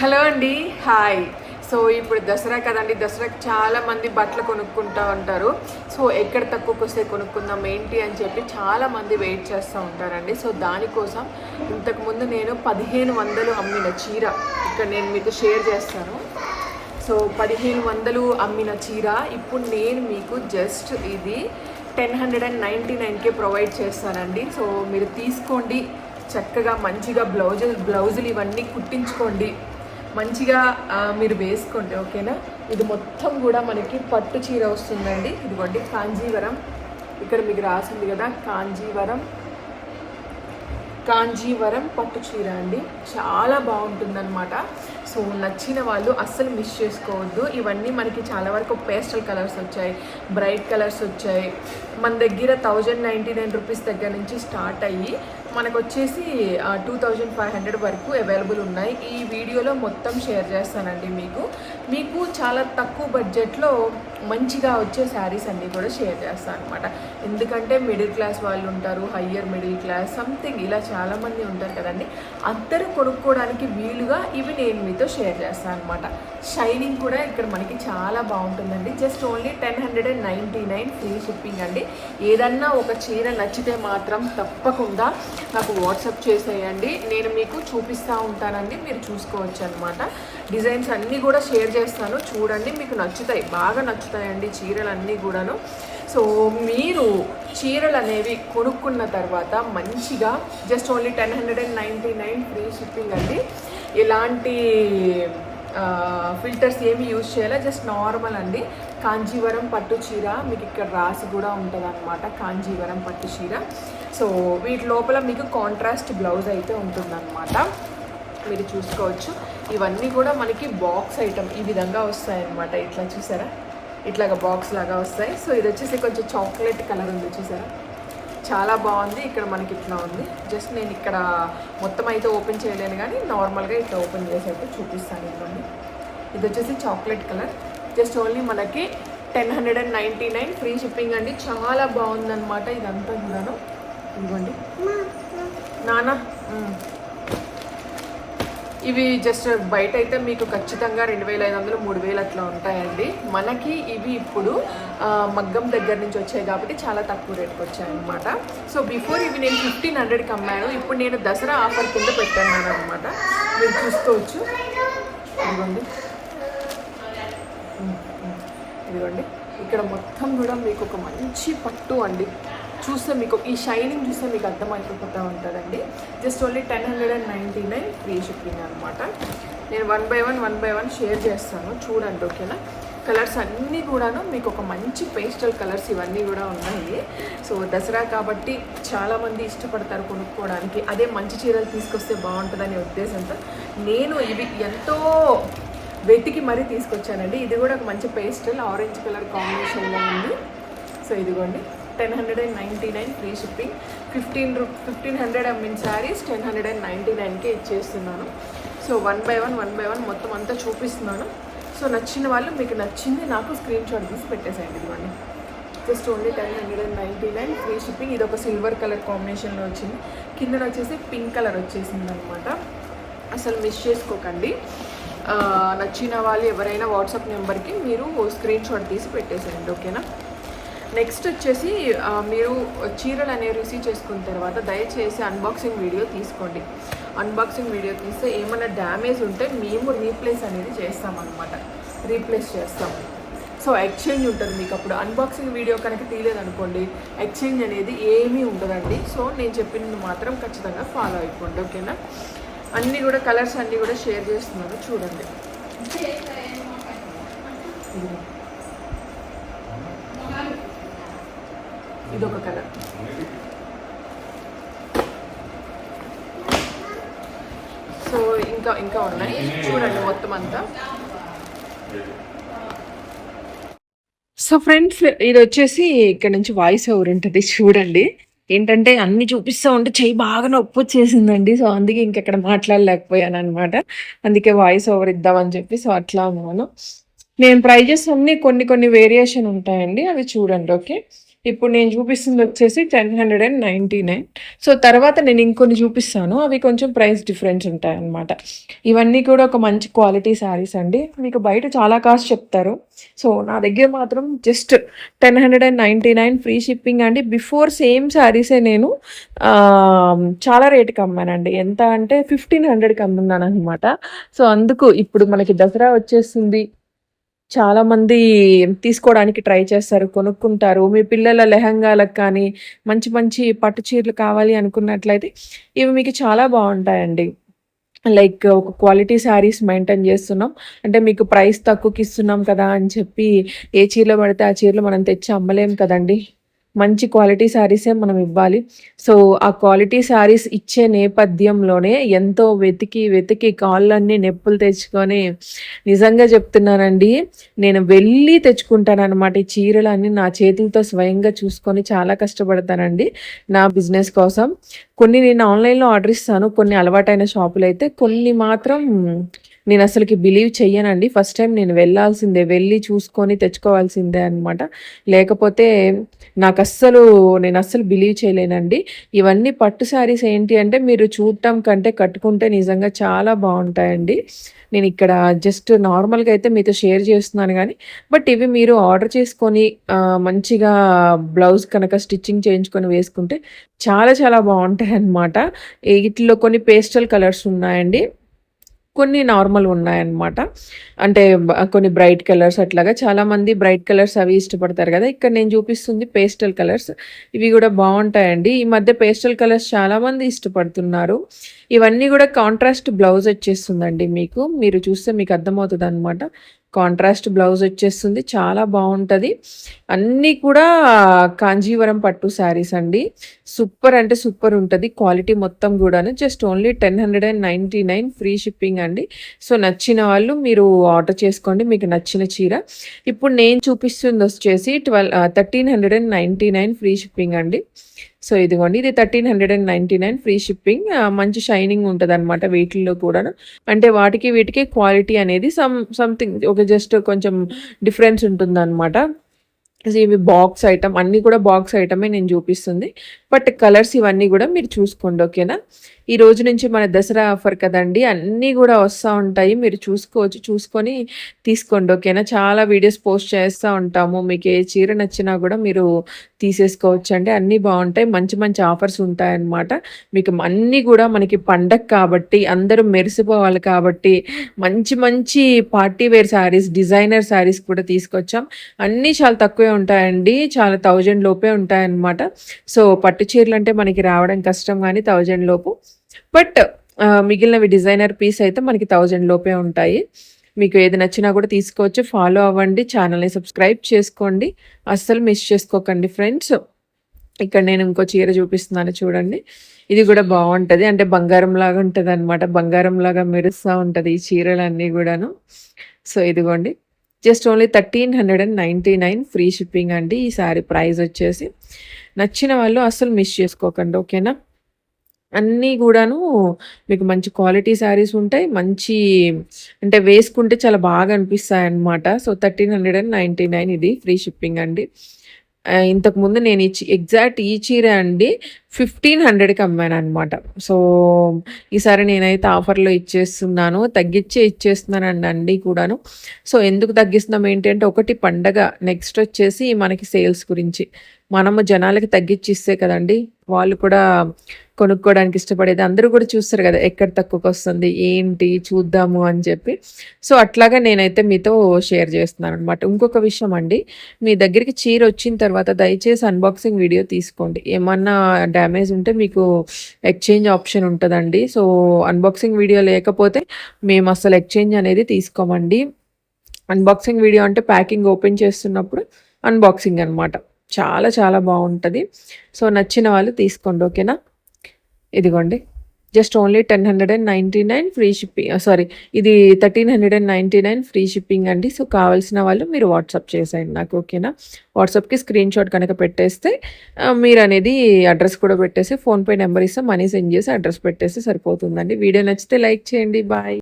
Hello అండి hi. So ఇప్పుడు దసరా కదండి దసరాకి చాలామంది బట్టలు కొనుక్కుంటూ ఉంటారు. సో ఎక్కడ తక్కువకి వస్తే కొనుక్కుందాం ఏంటి అని చెప్పి చాలా మంది వెయిట్ చేస్తూ ఉంటారండి. సో దానికోసం ఇంతకుముందు నేను పదిహేను వందలు అమ్మిన చీర ఇక్కడ నేను మీకు షేర్ చేస్తాను. సో పదిహేను వందలు అమ్మిన చీర ఇప్పుడు నేను మీకు జస్ట్ ఇది టెన్ హండ్రెడ్ అండ్ నైంటీ నైన్కే ప్రొవైడ్ చేస్తానండి. సో మీరు తీసుకోండి చక్కగా మంచిగా బ్లౌజులు బ్లౌజులు ఇవన్నీ కుట్టించుకోండి. మంచిగా మీరు వేసుకోండి ఓకేనా? ఇది మొత్తం కూడా మనకి పట్టు చీర వస్తుందండి. ఇదిగోండి కాంజీవరం. ఇక్కడ మీకు రాసింది కదా కాంజీవరం. కాంజీవరం పట్టు చీర అండి. చాలా బాగుంటుందన్నమాట. సో నచ్చిన వాళ్ళు అస్సలు మిస్ చేసుకోవద్దు. ఇవన్నీ మనకి చాలా వరకు పేస్టల్ కలర్స్ వచ్చాయి బ్రైట్ కలర్స్ వచ్చాయి. మన దగ్గర థౌజండ్ నైంటీ నైన్ రూపీస్ దగ్గర నుంచి స్టార్ట్ అయ్యి మనకు వచ్చేసి టూ థౌజండ్ ఫైవ్ హండ్రెడ్ వరకు అవైలబుల్ ఉన్నాయి. ఈ వీడియోలో మొత్తం షేర్ చేస్తానండి మీకు. మీకు చాలా తక్కువ బడ్జెట్లో మంచిగా వచ్చే శారీస్ అన్నీ కూడా షేర్ చేస్తాను అనమాట ఎందుకంటే మిడిల్ క్లాస్ వాళ్ళు ఉంటారు హయ్యర్ మిడిల్ క్లాస్ సంథింగ్ ఇలా చాలామంది ఉంటారు కదండి. అందరూ కొనుక్కోవడానికి వీలుగా ఇవి నేను మీతో షేర్ చేస్తాను అనమాట షైనింగ్ కూడా ఇక్కడ మనకి చాలా బాగుంటుందండి. Just only ten hundred and ninety nine free shipping అండి. ఏదన్నా ఒక చీర నచ్చితే మాత్రం తప్పకుండా నాకు వాట్సాప్ చేసేయండి. నేను మీకు చూపిస్తూ ఉంటానండి. మీరు చూసుకోవచ్చు అనమాట డిజైన్స్ అన్నీ కూడా షేర్ చేస్తాను. చూడండి మీకు నచ్చుతాయి. బాగా నచ్చుతాయండి చీరలు అన్నీ కూడాను. సో మీరు చీరలు అనేవి కొనుక్కున్న తర్వాత మంచిగా just only ten hundred and ninety nine free shipping అండి. ఎలాంటి ఫిల్టర్స్ ఏమి యూజ్ చేయాలి జస్ట్ నార్మల్ అండి. కాంజీవరం పట్టు చీర మీకు ఇక్కడ రాసి కూడా ఉంటుంది అనమాట కాంజీవరం పట్టు చీర. సో వీటి లోపల మీకు కాంట్రాస్ట్ బ్లౌజ్ అయితే ఉంటుందన్నమాట. మీరు చూసుకోవచ్చు. ఇవన్నీ కూడా మనకి బాక్స్ ఐటమ్ ఈ విధంగా వస్తాయన్నమాట. ఇట్లా చూసారా? ఇట్లాగా బాక్స్ లాగా వస్తాయి. సో ఇది వచ్చేసి కొంచెం చాక్లెట్ కలర్ ఉంది చూసారా? చాలా బాగుంది. ఇక్కడ మనకి ఇట్లా ఉంది. జస్ట్ నేను ఇక్కడ మొత్తం అయితే ఓపెన్ చేయలేను కానీ నార్మల్గా ఇట్లా ఓపెన్ చేసి అయితే చూపిస్తాను ఇవ్వండి. ఇది వచ్చేసి చాక్లెట్ కలర్. జస్ట్ ఓన్లీ మనకి ten hundred and ninety nine free shipping అండి. చాలా బాగుందన్నమాట ఇదంతా కూడాను. ఇవ్వండి. నానా. ఇవి జస్ట్ బయట అయితే మీకు ఖచ్చితంగా రెండు వేల ఐదు వందలు మూడు వేలు అట్లా ఉంటాయండి. మనకి ఇవి ఇప్పుడు మగ్గం దగ్గర నుంచి వచ్చాయి కాబట్టి చాలా తక్కువ రేట్కి వచ్చాయి అనమాట సో బిఫోర్ ఇవి నేను ఫిఫ్టీన్ హండ్రెడ్కి అమ్మాను. ఇప్పుడు నేను దసరా ఆఫర్ కింద పెట్టాను అనమాట మీరు చూసుకోవచ్చు. ఇదిగోండి. ఇదిగోండి. ఇక్కడ మొత్తం కూడా మీకు ఒక మంచి పట్టు అండి. చూస్తే మీకు ఈ షైనింగ్ చూస్తే మీకు అర్థమైపోతూ ఉంటుందండి. Just only ten hundred and ninety nine free shipping అనమాట నేను one by one one by one share చేస్తాను. చూడండి ఓకేనా? కలర్స్ అన్నీ కూడాను మీకు ఒక మంచి పేస్టల్ కలర్స్ ఇవన్నీ కూడా ఉన్నాయి. సో దసరా కాబట్టి చాలామంది ఇష్టపడతారు కొనుక్కోవడానికి. అదే మంచి చీరలు తీసుకొస్తే బాగుంటుందనే ఉద్దేశంతో నేను ఇవి ఎంతో వెతికి మరీ తీసుకొచ్చానండి. ఇది కూడా ఒక మంచి పేస్టల్ ఆరెంజ్ కలర్ కాంబినేషన్లో ఉంది. సో ఇదిగోండి. Ten hundred and ninety nine free shipping. Fifteen రూ ఫిఫ్టీన్ హండ్రెడ్ అమ్మిన saris ten hundred and ninety నైన్కే ఇచ్చేస్తున్నాను. So one by one one by one మొత్తం అంతా చూపిస్తున్నాను. సో నచ్చిన వాళ్ళు మీకు నచ్చింది నాకు స్క్రీన్ షాట్ తీసి పెట్టేసేయండి ఇదిగోండి. Just only ten hundred and ninety nine free shipping. ఇది ఒక సిల్వర్ కలర్ కాంబినేషన్లో వచ్చింది. కింద వచ్చేసి పింక్ కలర్ వచ్చేసింది అనమాట అసలు మిస్ చేసుకోకండి. నచ్చిన వాళ్ళు ఎవరైనా వాట్సాప్ నెంబర్కి మీరు స్క్రీన్ షాట్ తీసి పెట్టేసేయండి ఓకేనా? నెక్స్ట్ వచ్చేసి మీరు చీరలు అనేవి రిసీవ్ చేసుకున్న తర్వాత దయచేసి అన్బాక్సింగ్ వీడియో తీసుకోండి. అన్బాక్సింగ్ వీడియో తీస్తే ఏమైనా డ్యామేజ్ ఉంటే మేము రీప్లేస్ అనేది చేస్తామన్నమాట. రీప్లేస్ చేస్తాం సో ఎక్స్చేంజ్ ఉంటుంది మీకు అప్పుడు. అన్బాక్సింగ్ వీడియో కనుక తీయలేదనుకోండి ఎక్స్చేంజ్ అనేది ఏమీ ఉండదండి. సో నేను చెప్పింది మాత్రం ఖచ్చితంగా ఫాలో అయిపోండి ఓకేనా అన్నీ కూడా కలర్స్ అన్నీ కూడా షేర్ చేస్తున్నాను చూడండి. ఇదొక కలర్. సో ఇంకా ఇంకా ఉన్నాయి. చూడండి మొత్తం అంతా. సో ఫ్రెండ్స్ ఇది వచ్చేసి ఇక్కడ నుంచి వాయిస్ ఓవర్ ఉంటుంది చూడండి. ఏంటంటే అన్ని చూపిస్తూ ఉంటే చెయ్యి బాగా నొప్పి వచ్చేసిందండి. సో అందుకే ఇంకెక్కడ మాట్లాడలేకపోయాను అనమాట అందుకే వాయిస్ ఓవర్ ఇద్దామని చెప్పి సో అట్లా ఉన్నాను. నేను ప్రైజెస్ అన్ని కొన్ని కొన్ని వేరియేషన్ ఉంటాయండి. అవి చూడండి ఓకే. ఇప్పుడు నేను చూపిస్తుంది వచ్చేసి ten hundred and ninety nine so తర్వాత నేను ఇంకొన్ని చూపిస్తాను. అవి కొంచెం ప్రైస్ డిఫరెన్స్ ఉంటాయి అన్నమాట. ఇవన్నీ కూడా ఒక మంచి క్వాలిటీ శారీస్ అండి. మీకు బయట చాలా కాస్ట్ చెప్తారు. సో నా దగ్గర మాత్రం just ten hundred and ninety nine free shipping అండి బిఫోర్ సేమ్ శారీసే నేను చాలా రేటుకి అమ్మానండి. ఎంత అంటే ఫిఫ్టీన్ హండ్రెడ్కి అమ్మున్నాను అనమాట సో అందుకు ఇప్పుడు మనకి దసరా వచ్చేస్తుంది చాలా మంది తీసుకోవడానికి ట్రై చేస్తారు కొనుక్కుంటారు. మీ పిల్లల లెహంగాలకు కానీ మంచి మంచి పట్టు చీరలు కావాలి అనుకున్నట్లయితే ఇవి మీకు చాలా బాగుంటాయండి. లైక్ ఒక క్వాలిటీ శారీస్ మెయింటైన్ చేస్తున్నాం. అంటే మీకు ప్రైస్ తక్కువకి ఇస్తున్నాం కదా అని చెప్పి ఏ చీరలో పడితే ఆ చీరలు మనం తెచ్చి అమ్మలేం కదండి? మంచి క్వాలిటీ శారీసే మనం ఇవ్వాలి. సో ఆ క్వాలిటీ శారీస్ ఇచ్చే నేపథ్యంలోనే ఎంతో వెతికి వెతికి కాళ్ళన్నీ నొప్పులు తెచ్చుకొని నిజంగా చెప్తున్నానండి నేను వెళ్ళి తెచ్చుకుంటానన్నమాట ఈ చీరలన్నీ నా చేతులతో స్వయంగా చూసుకొని చాలా కష్టపడతానండి నా బిజినెస్ కోసం. కొన్ని నేను ఆన్లైన్లో ఆర్డర్ ఇస్తాను కొన్ని అలవాటైన షాపులు అయితే కొన్ని మాత్రం నేను అసలుకి బిలీవ్ చెయ్యనండి. ఫస్ట్ టైం నేను వెళ్ళాల్సిందే వెళ్ళి చూసుకొని తెచ్చుకోవాల్సిందే అనమాట లేకపోతే నాకు అస్సలు నేను అస్సలు బిలీవ్ చేయలేనండి. ఇవన్నీ పట్టు శారీస్ ఏంటి అంటే మీరు చూడటం కంటే కట్టుకుంటే నిజంగా చాలా బాగుంటాయండి. నేను ఇక్కడ జస్ట్ నార్మల్గా అయితే మీతో షేర్ చేస్తున్నాను కానీ బట్ ఇవి మీరు ఆర్డర్ చేసుకొని మంచిగా బ్లౌజ్ కనుక స్టిచ్చింగ్ చేయించుకొని వేసుకుంటే చాలా చాలా బాగుంటాయి అన్నమాట వీటిలో కొన్ని పేస్టల్ కలర్స్ ఉన్నాయండి. కొన్ని నార్మల్ ఉన్నాయన్నమాట. అంటే కొన్ని బ్రైట్ కలర్స్ అట్లాగా. చాలామంది బ్రైట్ కలర్స్ అవి ఇష్టపడతారు కదా. ఇక్కడ నేను చూపిస్తుంది పేస్టల్ కలర్స్. ఇవి కూడా బాగుంటాయండి. ఈ మధ్య పేస్టల్ కలర్స్ చాలామంది ఇష్టపడుతున్నారు. ఇవన్నీ కూడా కాంట్రాస్ట్ బ్లౌజ్ వచ్చేస్తుందండి మీకు. మీరు చూస్తే మీకు అర్థమవుతుంది అనమాట కాంట్రాస్ట్ బ్లౌజ్ వచ్చేస్తుంది. చాలా బాగుంటుంది. అన్నీ కూడా కాంజీవరం పట్టు శారీస్ అండి. సూపర్ అంటే సూపర్ ఉంటుంది. క్వాలిటీ మొత్తం కూడాను. Just only ten hundred and ninety nine free shipping అండి. సో నచ్చిన వాళ్ళు మీరు ఆర్డర్ చేసుకోండి. మీకు నచ్చిన చీర. ఇప్పుడు నేను చూపిస్తుంది వచ్చేసి twelve thirteen hundred and ninety nine free shipping అండి. సో ఇదిగోండి ఇది thirteen hundred and ninety nine free shipping. మంచి షైనింగ్ ఉంటుంది అనమాట వీటిల్లో కూడా అంటే వాటికి వీటికి క్వాలిటీ అనేది సమ్ సంథింగ్ ఒక జస్ట్ కొంచెం డిఫరెన్స్ ఉంటుంది అనమాట ఇవి బాక్స్ ఐటమ్ అన్నీ కూడా బాక్స్ ఐటమే నేను చూపిస్తుంది. బట్ కలర్స్ ఇవన్నీ కూడా మీరు చూసుకోండి ఓకేనా ఈ రోజు నుంచి మన దసరా ఆఫర్ కదండి అన్నీ కూడా వస్తూ ఉంటాయి. మీరు చూసుకోవచ్చు చూసుకొని తీసుకోండి ఓకేనా చాలా వీడియోస్ పోస్ట్ చేస్తూ ఉంటాము. మీకు ఏ చీర నచ్చినా కూడా మీరు తీసేసుకోవచ్చు అండి అన్నీ బాగుంటాయి. మంచి మంచి ఆఫర్స్ ఉంటాయన్నమాట. మీకు అన్నీ కూడా మనకి పండగ కాబట్టి అందరూ మెరిసిపోవాలి కాబట్టి మంచి మంచి party wear saris designer saris కూడా తీసుకొచ్చాం. అన్నీ చాలా తక్కువే ఉంటాయండి. చాలా థౌజండ్ లోపే ఉంటాయన్నమాట. సో పట్టు చీరలు అంటే మనకి రావడం కష్టం కానీ థౌజండ్ లోపు. బట్ మిగిలినవి డిజైనర్ పీస్ అయితే మనకి థౌజండ్ లోపే ఉంటాయి. మీకు ఏది నచ్చినా కూడా తీసుకోవచ్చు. ఫాలో అవ్వండి. ఛానల్ని సబ్స్క్రైబ్ చేసుకోండి. అస్సలు మిస్ చేసుకోకండి ఫ్రెండ్స్ ఇక్కడ నేను ఇంకో చీర చూపిస్తున్నాను చూడండి. ఇది కూడా బాగుంటుంది. అంటే బంగారం లాగా ఉంటుంది అనమాట బంగారం లాగా మెరుస్తూ ఉంటుంది ఈ చీరలన్నీ కూడాను. సో ఇదిగోండి. Just only thirteen hundred and ninety nine free shipping అండి. ఈ సారీ ప్రైస్ వచ్చేసి నచ్చిన వాళ్ళు అస్సలు మిస్ చేసుకోకండి ఓకేనా? అన్నీ కూడాను మీకు మంచి క్వాలిటీ శారీస్ ఉంటాయి. మంచి అంటే వేసుకుంటే చాలా బాగా అనిపిస్తాయి అనమాట so thirteen hundred and ninety nine ఇది ఫ్రీ షిప్పింగ్ అండి. ఇంతకుముందు నేను ఇచ్చి ఎగ్జాక్ట్ ఈ చీర అండి. ఫిఫ్టీన్ హండ్రెడ్కి అమ్మాను అనమాట సో ఈసారి నేనైతే ఆఫర్లో ఇచ్చేస్తున్నాను తగ్గించే ఇచ్చేస్తున్నానండి అండి కూడాను. సో ఎందుకు తగ్గిస్తున్నాం ఏంటి అంటే ఒకటి పండగ నెక్స్ట్ వచ్చేసి మనకి సేల్స్ గురించి. మనము జనాలకి తగ్గించి ఇస్తే కదండి వాళ్ళు కూడా కొనుక్కోవడానికి ఇష్టపడేది. అందరూ కూడా చూస్తారు కదా ఎక్కడ తక్కువకి వస్తుంది ఏంటి చూద్దాము అని చెప్పి. సో అట్లాగా నేనైతే మీతో షేర్ చేస్తున్నాను అనమాట ఇంకొక విషయం అండి మీ దగ్గరికి చీర వచ్చిన తర్వాత దయచేసి అన్బాక్సింగ్ వీడియో తీసుకోండి. ఏమన్నా డ్యామేజ్ ఉంటే మీకు ఎక్స్చేంజ్ ఆప్షన్ ఉంటుందండి. సో అన్బాక్సింగ్ వీడియో లేకపోతే మేము అసలు ఎక్స్చేంజ్ అనేది తీసుకోమండి. అన్బాక్సింగ్ వీడియో అంటే ప్యాకింగ్ ఓపెన్ చేస్తున్నప్పుడు అన్బాక్సింగ్ అన్నమాట. చాలా చాలా బాగుంటుంది. సో నచ్చిన వాళ్ళు తీసుకోండి ఓకేనా? ఇదిగోండి. Just only ten hundred and ninety nine free shipping. Uh, sorry ఇది thirteen hundred and ninety nine free shipping అండి. సో కావాల్సిన వాళ్ళు మీరు వాట్సాప్ చేసేయండి నాకు ఓకేనా? వాట్సాప్కి స్క్రీన్ షాట్ కనుక పెట్టేస్తే uh, మీరు అనేది అడ్రస్ కూడా పెట్టేసి ఫోన్పే నెంబర్ ఇస్తే మనీ సెండ్ చేసి అడ్రస్ పెట్టేస్తే సరిపోతుందండి. వీడియో నచ్చితే లైక్ చేయండి. బాయ్.